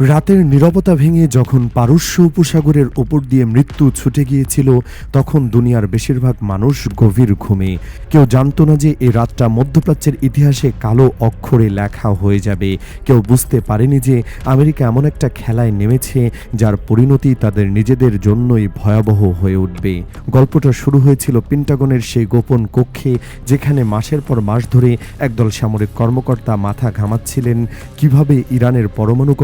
রাতের নীরবতা ভেঙে যখন পারস্য উপসাগরের ওপর দিয়ে মৃত্যু ছুটে গিয়েছিল, তখন দুনিয়ার বেশিরভাগ মানুষ গভীর ঘুমে। কেউ জানতো না যে এই রাতটা মধ্যপ্রাচ্যের ইতিহাসে কালো অক্ষরে লেখা হয়ে যাবে। কেউ বুঝতে পারেনি যে আমেরিকা এমন একটা খেলায় নেমেছে যার পরিণতি তাদের নিজেদের জন্যই ভয়াবহ হয়ে উঠবে। গল্পটা শুরু হয়েছিল পেন্টাগনের সেই গোপন কক্ষে, যেখানে মাসের পর মাস ধরে একদল সামরিক কর্মকর্তা মাথা ঘামাচ্ছিলেন, কীভাবে ইরানের পরমাণু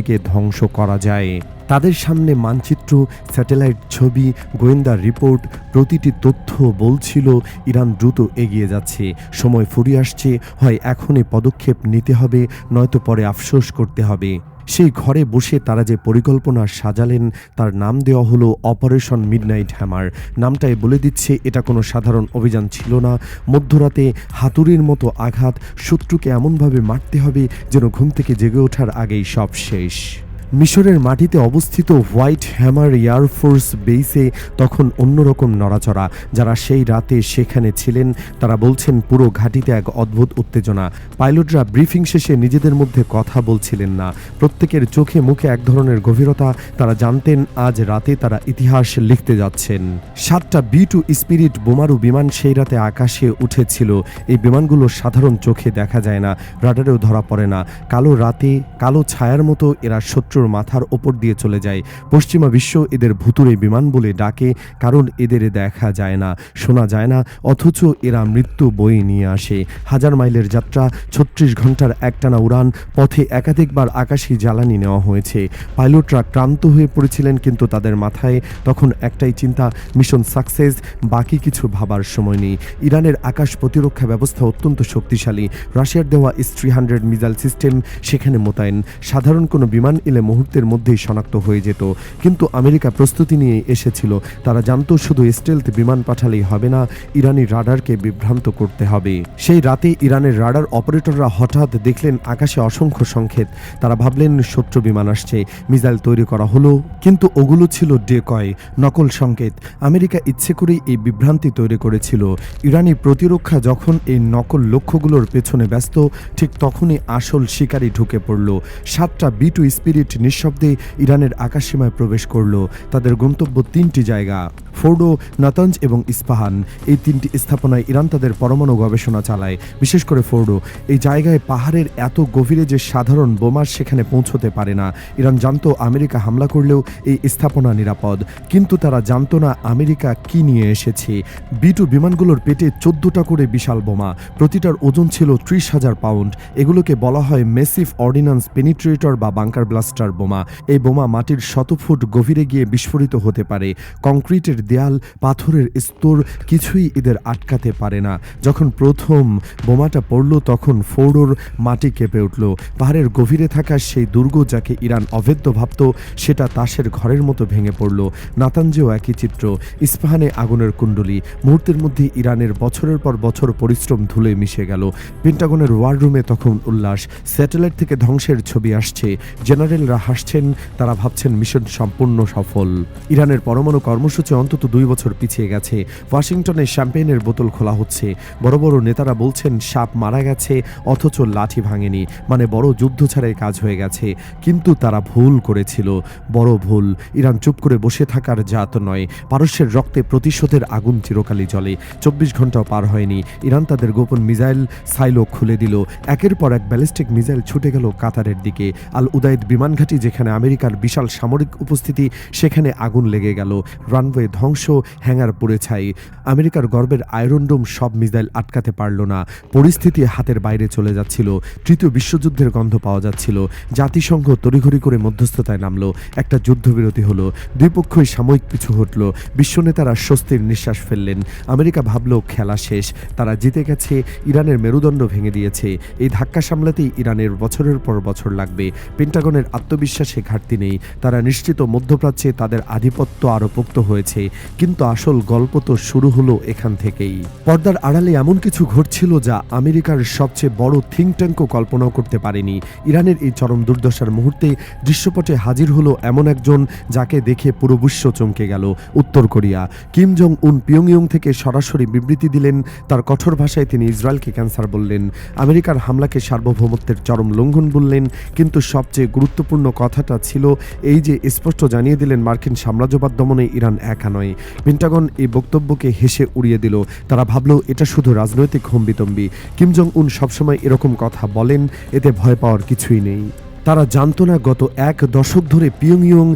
কর্মসূচিকে ধ্বংস করা যায়। তাদের সামনে মানচিত্র, স্যাটেলাইট ছবি, গোয়েন্দা রিপোর্ট, প্রতিটি তথ্য বলছিল ইরান দ্রুত এগিয়ে যাচ্ছে। সময় ফুরিয়ে আসছে, হয় এখনই পদক্ষেপ নিতে হবে, নয়তো পরে আফসোস করতে হবে। সেই ঘরে বসে তারা যে পরিকল্পনা সাজালেন, তার নাম দেওয়া হলো অপারেশন মিডনাইট হ্যামার। নামটাই বলে দিচ্ছে, এটা কোনো সাধারণ অভিযান ছিল না। মধ্যরাতে হাতুড়ির মতো আঘাত শত্রুকে এমনভাবে মারতে হবে যেন ঘুম থেকে জেগে ওঠার আগেই সব শেষ। মিশরের মাটিতে অবস্থিত হোয়াইট হ্যামার এয়ারফোর্স বেসে তখন অন্যরকম নড়াচড়া। যারা সেই রাতে সেখানে ছিলেন, তারা বলছেন পুরো ঘাটিতে এক অদ্ভুত উত্তেজনা। পাইলটরা ব্রিফিং শেষে নিজেদের মধ্যে কথা বলছিলেন না। প্রত্যেকের চোখে মুখে এক ধরনের গভীরতা। তারা জানতেন, আজ রাতে তারা ইতিহাস লিখতে যাচ্ছেন। সাতটা বি টু স্পিরিট বোমারু বিমান সেই রাতে আকাশে উঠেছিল। এই বিমানগুলো সাধারণ চোখে দেখা যায় না, রাডারেও ধরা পড়ে না। কালো রাতে, কালো ছায়ার মতো এরা শত্রুর মাথার ওপর দিয়ে চলে যায়। পশ্চিমা বিশ্ব এদের ভুতুরে বিমান বলে ডাকে, কারণ এদের দেখা যায় না, শোনা যায় না, অথচ এরা মৃত্যু বয়ে নিয়ে আসে। হাজার মাইলের যাত্রা, ছত্রিশ ঘণ্টার একটানা উড়ান, পথে একাধিকবার আকাশি জ্বালানি নেওয়া হয়েছে। পাইলটরা ক্লান্ত হয়ে পড়েছিলেন কিন্তু তাদের মাথায় তখন একটাই চিন্তা, মিশন সাকসেস, বাকি কিছু ভাবার সময় নেই। ইরানের আকাশ প্রতিরক্ষা ব্যবস্থা অত্যন্ত শক্তিশালী। রাশিয়ার দেওয়া S three hundred missile system সেখানে মোতায়েন। সাধারণ কোনো বিমান এলে মুহূর্তের মধ্যেই শনাক্ত হয়ে যেত। কিন্তু আমেরিকা প্রস্তুতি নিয়ে এসেছিল। তারা জানতো শুধু স্টেলথ বিমান পাঠালেই হবে না, ইরানি রাডারকে বিভ্রান্ত করতে হবে। সেই রাতে ইরানের রাডার অপারেটররা হঠাৎ দেখলেন আকাশে অসংখ্য সংকেত। তারা ভাবলেন শত্রু বিমান আসছে, মিসাইল তৈরি করা হলো, কিন্তু ওগুলো ছিল ডেকয়, নকল সংকেত। আমেরিকা ইচ্ছে করেই এই বিভ্রান্তি তৈরি করেছিল। ইরানি প্রতিরক্ষা যখন এই নকল লক্ষ্যগুলোর পেছনে ব্যস্ত, ঠিক তখনই আসল শিকারী ঢুকে পড়ল। সাতটা বি টু স্পিরিট নিঃশব্দে ইরানের আকাশসীমায় প্রবেশ করল। তাদের গন্তব্য তিনটি জায়গা। ফোর্ডো, নাতঞ্জ এবং ইস্পাহান। এই তিনটি স্থাপনায় ইরান তাদের পরমাণু গবেষণা চালায়। বিশেষ করে ফোর্ডো, এই জায়গায় পাহাড়ের এত গভীরে যে সাধারণ বোমার সেখানে পৌঁছতে পারে না। ইরান জানতো আমেরিকা হামলা করলেও এই স্থাপনা নিরাপদ। কিন্তু তারা জানতো না আমেরিকা কি নিয়ে এসেছে। বি টু বিমানগুলোর পেটে চোদ্দটা করে বিশাল বোমা, প্রতিটার ওজন ছিল ত্রিশ হাজার পাউন্ড। এগুলোকে বলা হয় মেসিভ অর্ডিন্যান্স পেনিট্রেটর বা বাংকার ব্লাস্টার বোমা। এই বোমা মাটির শত ফুট গভীরে গিয়ে বিস্ফোরিত হতে পারে। কংক্রিটের দেয়াল, পাথরের স্তর কিছুই এদের আটকাতে পারে না। যখন প্রথম বোমাটা পড়ল, তখন ফোর্ডোর মাটি কেঁপে উঠল। পাহাড়ের গভীরে থাকা সেই দুর্গ যাকে ইরান অভেদ্য ভাবত, সেটা তাসের ঘরের মতো ভেঙে পড়ল। নাতাঞ্জেও একই চিত্র। ইস্পাহানে আগুনের কুণ্ডলি। মুহূর্তের মধ্যে ইরানের বছরের পর বছর পরিশ্রম ধুলে মিশে গেল। পেন্টাগনের ওয়ার রুমে তখন উল্লাস। স্যাটেলাইট থেকে ধ্বংসের ছবি আসছে। জেনারেলরা হাসছেন, তারা ভাবছেন মিশন সম্পূর্ণ সফল। ইরানের পরমাণু কর্মসূচি অন্তত দুই বছর পিছিয়ে গেছে। ওয়াশিংটনে শ্যাম্পেনের বোতল খোলা হচ্ছে। বড় বড় নেতারা বলছেন, সাপ মারা গেছে, অথচ লাঠি ভাঙেনি। মানে বড় যুদ্ধ ছাড়াই কাজ হয়ে গেছে। কিন্তু তারা ভুল করেছিল। বড় ভুল। ইরান চুপ করে বসে থাকার জাত নয়। পারস্যের রক্তে প্রতিশোধের আগুন চিরকালই জ্বলে। চব্বিশ ঘন্টাও পার হয়নি। ইরান তাদের গোপন মিসাইল সাইলো খুলে দিল। একের পর এক ব্যালিস্টিক মিসাইল ছুটে গেল কাতারের দিকে। আল উদাইদ বিমানঘাটি যেখানে আমেরিকার বিশাল সামরিক উপস্থিতি, সেখানে আগুন লেগে গেল। রানওয়ে ধ্বংস হ্যাঙ্গার পড়ে ছাই। আমেরিকার গর্বের আয়রন ডোম সব মিসাইল আটকাতে পারল না। পরিস্থিতি হাতের বাইরে চলে যাচ্ছিল। তৃতীয় বিশ্বযুদ্ধের গন্ধ পাওয়া যাচ্ছিল। জাতিসংঘ তড়িঘড়ি করে মধ্যস্থতায় নামলো। একটা যুদ্ধবিরতি হলো। দুই পক্ষই সাময়িক পিছু হটল। বিশ্বনেতারা স্বস্তির নিঃশ্বাস ফেললেন। আমেরিকা ভাবল, খেলা শেষ। তারা জিতে গেছে। ইরানের মেরুদণ্ড ভেঙে দিয়েছে। এই ধাক্কা সামলাতেই ইরানের বছরের পর বছর লাগবে। পেন্টাগনের আত্মবিশ্বাসে ঘাটতি নেই। তারা নিশ্চিত মধ্যপ্রাচ্যে তাদের আধিপত্য আরও পোক্ত হয়েছে। কিন্তু আসল গল্প তো শুরু হলো এখান থেকেই। পর্দার আড়ালে এমন কিছু ঘটছিল যা আমেরিকার সবচেয়ে বড় থিঙ্ক ট্যাঙ্কও কল্পনাও করতে পারেনি। ইরানের এই চরম দুর্দশার মুহূর্তে দৃশ্যপটে হাজির হলো এমন একজন যাকে দেখে পুরো বিশ্ব চমকে গেল। উত্তর কোরিয়া। কিম জং উন পিয়ংইয়ং থেকে সরাসরি বিবৃতি দিলেন, তার কঠোর ভাষায় তিনি ইসরায়েলকে ক্যান্সার বললেন। আমেরিকার হামলাকে সার্বভৌমত্বের চরম লঙ্ঘন বললেন, কিন্তু সবচেয়ে গুরুত্বপূর্ণ কথাটা ছিল এই যে স্পষ্ট জানিয়ে দিলেন মার্কিন সাম্রাজ্যবাদ দমনে ইরান একা নয়। পেন্টাগন এই বক্তব্যকে হেসে উড়িয়ে দিল। তারা ভাবল, এটা শুধু রাজনৈতিক হম্বিতম্বি। কিম জং উন সবসময় এরকম কথা বলেন, এতে ভয় পাওয়ার কিছুই নেই। তারা জানতো না গত এক দশক ধরে পিয়ংইয়ং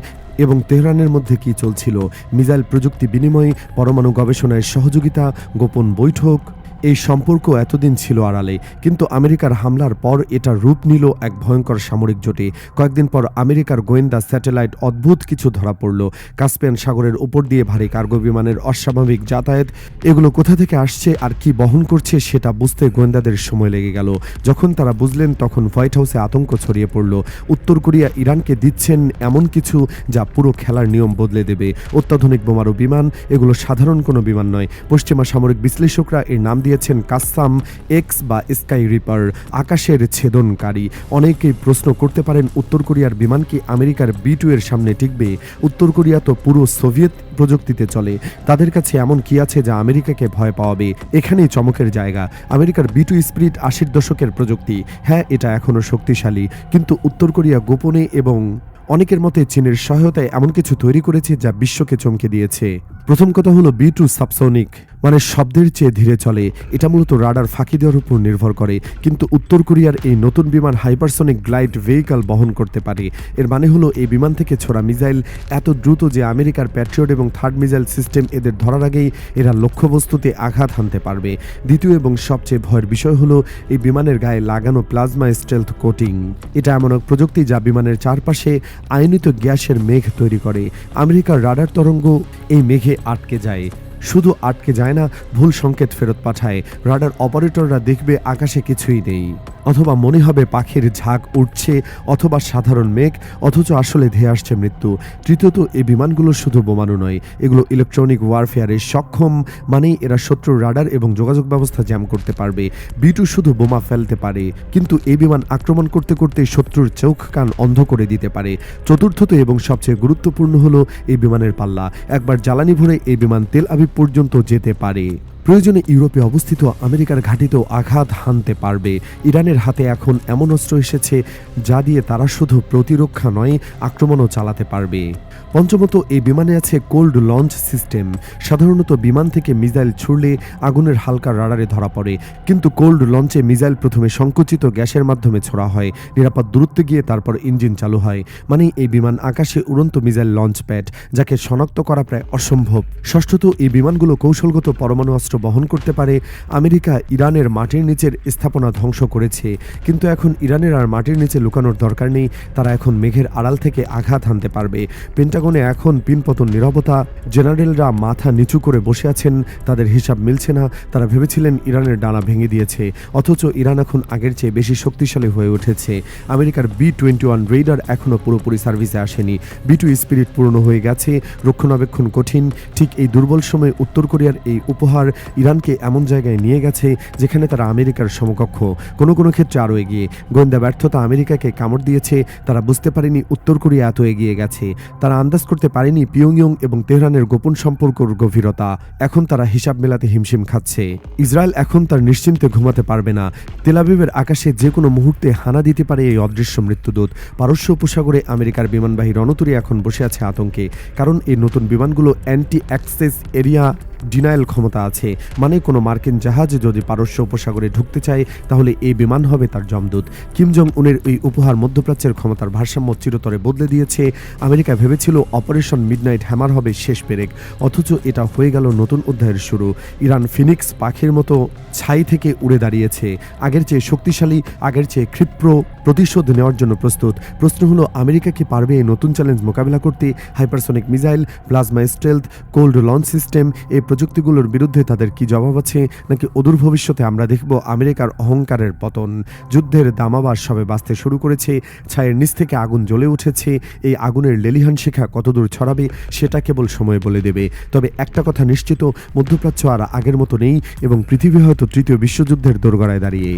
এবং তেহরানের মধ্যে কি চলছিল। মিজাইল প্রযুক্তি বিনিময়, পরমাণু গবেষণায় সহযোগিতা, গোপন বৈঠক। এই সম্পর্ক এতদিন ছিল আড়ালে, কিন্তু আমেরিকার হামলার পর এটা রূপ নিল এক ভয়ঙ্কর সামরিক জোটে। কয়েকদিন পর আমেরিকার গোয়েন্দা স্যাটেলাইট অদ্ভুত কিছু ধরা পড়ল। কাস্পিয়ান সাগরের উপর দিয়ে ভারী কার্গো বিমানের অস্বাভাবিক যাতায়াত, এগুলো কোথা থেকে আসছে আর কি বহন করছে সেটা বুঝতে গোয়েন্দাদের সময় লেগে গেল। যখন তারা বুঝলেন, তখন হোয়াইট হাউসে আতঙ্ক ছড়িয়ে পড়ল। উত্তর কোরিয়া ইরানকে দিচ্ছেন এমন কিছু যা পুরো খেলার নিয়ম বদলে দেবে। অত্যাধুনিক বোমারু বিমান, এগুলো সাধারণ কোনো বিমান নয়। পশ্চিমা সামরিক বিশ্লেষকরা এর নাম দিয়েছেন কাসাম এক্স বা স্কাই রিপার আকাশের ছেদনকারী। অনেকেই প্রশ্ন করতে পারেন, উত্তর কোরিয়ার বিমান কি আমেরিকার বি টু এর সামনে টিকবে? উত্তর কোরিয়া তো পুরো সোভিয়েত প্রযুক্তিতে চলে। তাদের কাছে এমন কি আছে যা আমেরিকাকে ভয় পাওয়াবে? এখানেই চমকের জায়গা। আমেরিকার বি টু স্পিরিট আশির দশকের প্রযুক্তি। হ্যাঁ এটা এখনও শক্তিশালী। কিন্তু উত্তর কোরিয়া গোপনে এবং অনেকের মতে চীনের সহায়তায় এমন কিছু তৈরি করেছে যা বিশ্বকে চমকে দিয়েছে। প্রথম কথা হলো বি টু সাবসনিক মানে শব্দের চেয়ে ধীরে চলে। এটা মূলত রাডার ফাঁকি দেওয়ার উপর নির্ভর করে। কিন্তু উত্তর কোরিয়ার এই নতুন বিমান হাইপারসনিক গ্লাইড ভেহিকাল বহন করতে পারে। এর মানে হলো এই বিমান থেকে ছোড়া মিসাইল এত দ্রুত যে আমেরিকার প্যাট্রিয়ট এবং থার্ড মিসাইল সিস্টেম এদের ধরার আগেই এরা লক্ষ্যবস্তুতে আঘাত হানতে পারবে। দ্বিতীয় এবং সবচেয়ে ভয়ের বিষয় হলো এই বিমানের গায়ে লাগানো প্লাজমা স্টেলথ কোটিং এটা এমন এক প্রযুক্তি যা বিমানের চারপাশে আয়নিত গ্যাসের মেঘ তৈরি করে। আমেরিকার রাডার তরঙ্গ এই মেঘে আটকে যায়। শুধু আটকে যায় না, ভুল সংকেত ফেরত পাঠায়। রাডার অপারেটররা দেখবে আকাশে কিছুই নেই। অথবা মনে হবে পাখির ঝাঁক উঠছে অথবা সাধারণ মেঘ, অথচ আসলে ধেয়ে আসছে মৃত্যু। তৃতীয়ত এই বিমানগুলো শুধু বোমানো নয়, এগুলো ইলেকট্রনিক ওয়ারফেয়ারে সক্ষম, মানেই এরা শত্রুর রাডার এবং যোগাযোগ ব্যবস্থা জ্যাম করতে পারবে। বিটু শুধু বোমা ফেলতে পারে, কিন্তু এই বিমান আক্রমণ করতে করতে শত্রুর চোখ কান অন্ধ করে দিতে পারে। চতুর্থত এবং সবচেয়ে গুরুত্বপূর্ণ হলো এই বিমানের পাল্লা। একবার জ্বালানি ভরে এই বিমান তেল আবিব পর্যন্ত যেতে পারে। প্রয়োজনে ইউরোপে অবস্থিত আমেরিকার ঘাঁটিতেও আঘাত হানতে পারবে। ইরানের হাতে এখন এমন অস্ত্র এসেছে যা দিয়ে তারা শুধু প্রতিরক্ষা নয়, আক্রমণও চালাতে পারবে। পঞ্চমত, এই বিমানে আছে কোল্ড লঞ্চ সিস্টেম। সাধারণত বিমান থেকে মিসাইল ছুড়লে আগুনের হালকা রাডারে ধরা পড়ে। কিন্তু কোল্ড লঞ্চে মিসাইল প্রথমে সংকুচিত গ্যাসের মাধ্যমে ছোড়া হয়। নিরাপদ দূরত্বে গিয়ে তারপর ইঞ্জিন চালু হয়। মানে এই বিমান আকাশে উড়ন্ত মিসাইল লঞ্চ প্যাড, যাকে শনাক্ত করা প্রায় অসম্ভব। ষষ্ঠত, এই বিমানগুলো কৌশলগত পরমাণু অস্ত্র বহন করতে পারে। আমেরিকা ইরানের মাটির নিচের স্থাপনা ধ্বংস করেছে। কিন্তু এখন ইরানের আর মাটির নিচে লুকানোর দরকার নেই। তারা এখন মেঘের আড়াল থেকে আঘাত হানতে পারবে। পেন্টাগনে এখন পিনপতন নিরবতা, জেনারেলরা মাথা নিচু করে বসে আছেন, তাদের হিসাব মিলছে না, তারা ভেবেছিলেন ইরানের ডানা ভেঙে দিয়েছে, অথচ ইরান এখন আগের চেয়ে বেশি শক্তিশালী হয়ে উঠেছে। আমেরিকার বি টোয়েন্টি ওয়ান রেইডার এখনও পুরোপুরি সার্ভিসে আসেনি। বি টু স্পিরিট পূর্ণ হয়ে গেছে, রক্ষণাবেক্ষণ কঠিন, ঠিক এই দুর্বল সময়ে উত্তর কোরিয়ার এই উপহার ইরানকে এমন জায়গায় নিয়ে গেছে, যেখানে তারা আমেরিকার সমকক্ষ। কোনো কোনো ক্ষেত্রে আরও এগিয়ে। গোয়েন্দা ব্যর্থতা আমেরিকাকে কামড় দিয়েছে, তারা বুঝতে পারেনি উত্তর কোরিয়া এত এগিয়ে গেছে। তারা আন্দাজ করতে পারেনি পিয়ংইয়ং এবং তেহরানের গোপন সম্পর্কর গভীরতা। এখন তারা হিসাব মেলাতে হিমশিম খাচ্ছে। ইসরায়েল এখন তার নিশ্চিন্তে ঘুমাতে পারবে না। তেলাবিবের আকাশে যে কোনো মুহূর্তে হানা দিতে পারে এই অদৃশ্য মৃত্যুদূত। পারস্য উপসাগরে আমেরিকার বিমানবাহী রণতরী এখন বসে আছে আতঙ্কে, কারণ এই নতুন বিমানগুলো অ্যান্টি অ্যাক্সেস এরিয়া ডিনায়াল ক্ষমতা আছে। মানে কোনো মার্কিন জাহাজ যদি পারস্য উপসাগরে ঢুকতে চায়, তাহলে এই বিমান হবে তার জমদূত কিম জং উনের এই উপহার মধ্যপ্রাচ্যের ক্ষমতার ভারসাম্য চিরতরে বদলে দিয়েছে। আমেরিকা ভেবেছিল অপারেশন মিডনাইট হ্যামার হবে শেষ পেরেক। অথচ এটা হয়ে গেল নতুন অধ্যায়ের শুরু। ইরান ফিনিক্স পাখির মতো ছাই থেকে উড়ে দাঁড়িয়েছে। আগের চেয়ে শক্তিশালী, আগের চেয়ে ক্ষিপ্র প্রতিশোধ নেওয়ার জন্য প্রস্তুত। প্রশ্ন হলো, আমেরিকা কি পারবে এই নতুন চ্যালেঞ্জ মোকাবিলা করতে? Hypersonic missile plasma stealth cold launch system এই প্রযুক্তিগুলোর বিরুদ্ধে তাদের কি জবাব আছে? নাকি অদূর ভবিষ্যতে আমরা দেখব আমেরিকার অহংকারের পতন? যুদ্ধের দামাবাস সবে বাঁচতে শুরু করেছে। ছায়ের নিচ থেকে আগুন জ্বলে উঠেছে। এই আগুনের লেলিহান শিখা কতদূর ছড়াবে, সেটা কেবল সময় বলে দেবে। তবে একটা কথা নিশ্চিত, মধ্যপ্রাচ্য আর আগের মতো নেই এবং পৃথিবী হয়তো তৃতীয় বিশ্বযুদ্ধের দোরগড়ায় দাঁড়িয়ে